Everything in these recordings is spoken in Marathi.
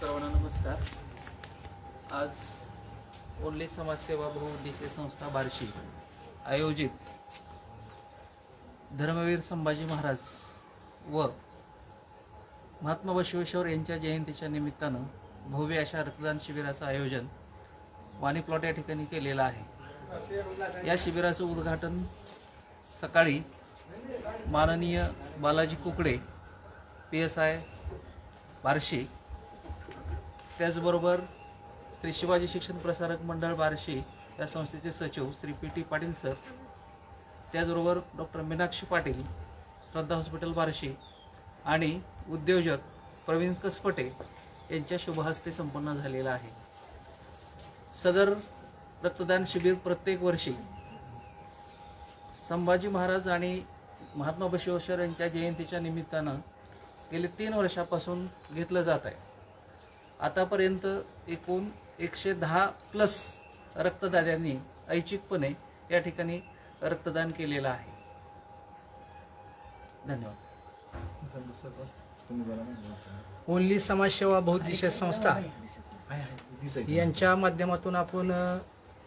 सर्वांना नमस्कार. आज ओनली समाजसेवा बहुउद्देशीय संस्था बार्शी आयोजित धर्मवीर संभाजी महाराज व महात्मा बसवेश्वर यांच्या जयंतीच्या निमित्तानं भव्य अशा रक्तदान शिबिराचं आयोजन वाणी प्लॉट या ठिकाणी केलेलं आहे. या शिबिराचं उद्घाटन सकाळी माननीय Balaji Kukade P S I Barshi. त्याचबरोबर श्री शिवाजी शिक्षण प्रसारक मंडळ बार्शी या संस्थेचे सचिव Shri P T Patil sir. त्याचबरोबर डॉक्टर मीनाक्षी पाटील श्रद्धा हॉस्पिटल बार्शी आणि उद्योजक प्रवीण कसपटे यांच्या शुभहस्ते संपन्न झालेला आहे. सदर रक्तदान शिबिर प्रत्येक वर्षी संभाजी महाराज आणि महात्मा बसवेश्वर यांच्या जयंतीच्या निमित्तानं गेले तीन वर्षापासून घेतलं जात आहे. आतापर्यंत एकूण एकशे दहा प्लस रक्तदात्यांनी ऐच्छिकपणे या ठिकाणी रक्तदान केलेलं आहे. धन्यवाद. ओनली समाजसेवा बहुद्देशीय संस्था यांच्या माध्यमातून आपण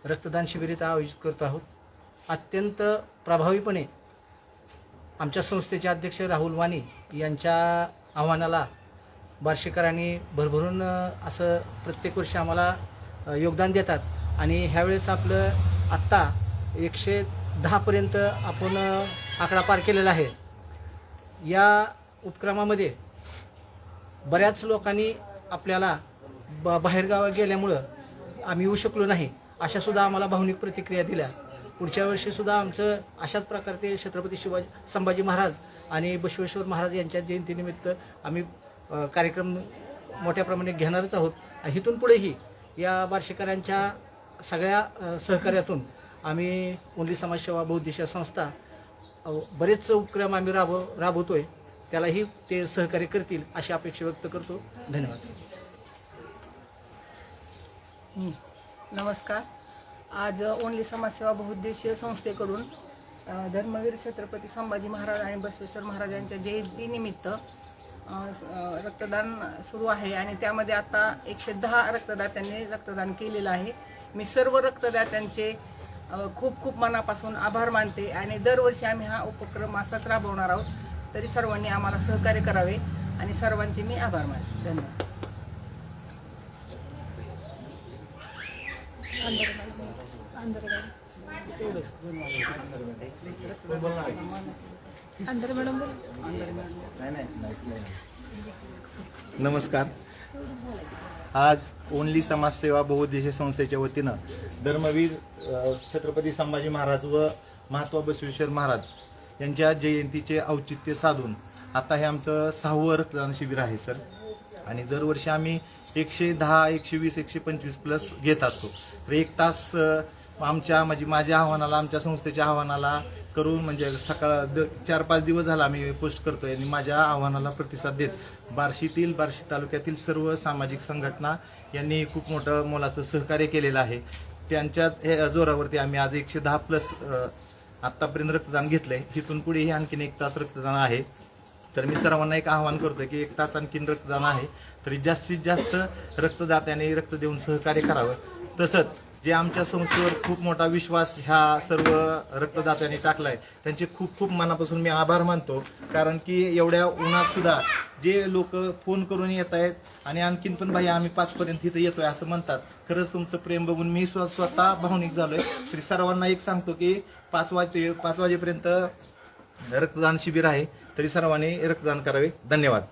रक्तदान शिबिरीत आयोजित करत आहोत. अत्यंत प्रभावीपणे आमच्या संस्थेचे अध्यक्ष राहुल वाणी यांच्या आव्हानाला बार्शीकरांनी भरभरून असं प्रत्येक वर्षी आम्हाला योगदान देतात. आणि ह्यावेळेस आपलं आत्ता एकशे दहापर्यंत आपण आकडा पार केलेला आहे. या उपक्रमामध्ये बऱ्याच लोकांनी आपल्याला ब बाहेरगावा गेल्यामुळं आम्ही येऊ शकलो नाही अशासुद्धा आम्हाला भावनिक प्रतिक्रिया दिल्या. पुढच्या वर्षीसुद्धा आमचं अशाच प्रकारचे छत्रपती शिवाजी संभाजी महाराज आणि बसवेश्वर महाराज यांच्या जयंतीनिमित्त आम्ही कार्यक्रम मोठ्या प्रमाणात घेणारच आहोत. आणि इथून पुढेही या बार्शीकरांच्या सगळ्या सहकार्यातून आम्ही ओनली समाजसेवा बौद्धिशा संस्था बरेच उपक्रम आम्ही राबव राबवतोय. त्यालाही ते सहकार्य करतील अशी अपेक्षा व्यक्त करतो. धन्यवाद. नमस्कार. आज ओनली समाजसेवा बहुउद्देशीय संस्थेकडून धर्मवीर छत्रपती संभाजी महाराज आणि बसवेश्वर महाराज यांच्या जयंतीनिमित्त रक्तदान सुरू आहे आणि त्यामध्ये आता एकशे दहा रक्तदात्यांनी रक्तदान केलेलं आहे. मी सर्व रक्तदात्यांचे खूप खूप मनापासून आभार मानते आणि दरवर्षी आम्ही हा उपक्रम असाच राबवणार आहोत तरी सर्वांनी आम्हाला सहकार्य करावे आणि सर्वांचे मी आभार मानते. धन्यवाद. नमस्कार. आज ओनली समाजसेवा बहुउद्देशीय संस्थेच्या वतीनं धर्मवीर छत्रपती संभाजी महाराज व महात्मा बसवेश्वर महाराज यांच्या जयंतीचे औचित्य साधून आता हे आमचं सहावं रक्तदान शिबिर आहे सर. आणि दरवर्षी आम्ही एकशे दहा एकशे वीस एकशे पंचवीस प्लस घेत असतो. तर एक तास आमच्या म्हणजे माझ्या आव्हानाला आमच्या संस्थेच्या आव्हानाला करून म्हणजे सकाळ द चार पाच दिवस झाला आम्ही पोस्ट करतोय आणि माझ्या आव्हानाला प्रतिसाद देत. बार्शीतील बार्शी तालुक्यातील सर्व सामाजिक संघटना यांनी खूप मोठं मोलाचं सहकार्य केलेलं आहे. त्यांच्या हे जोरावरती आम्ही आज एकशे दहा प्लस आत्तापर्यंत रक्तदान घेतलंय. तिथून पुढेही आणखीन एक तास रक्तदान आहे. तर मी सर्वांना एक आवाहन करतोय की एक तास आणखीन रक्तदान आहे तरी जास्तीत जास्त रक्तदात्याने रक्त देऊन सहकार्य करावं. तसंच जे आमच्या संस्थेवर खूप मोठा विश्वास ह्या सर्व रक्तदात्यांनी टाकलाय त्यांचे खूप खूप मनापासून मी आभार मानतो. कारण की एवढ्या उन्हात सुद्धा जे लोक फोन करून येत आहेत आणि आणखीन पण भाई आम्ही पाचपर्यंत इथं येतोय असं म्हणतात. खरंच तुमचं प्रेम बघून मी स्व- स्वतः भावनिक झालोय. तरी सर्वांना एक सांगतो की पाच वाजे पाच वाजेपर्यंत रक्तदान शिबिर आहे. तरी सर्वांनी रक्तदान करावे. धन्यवाद.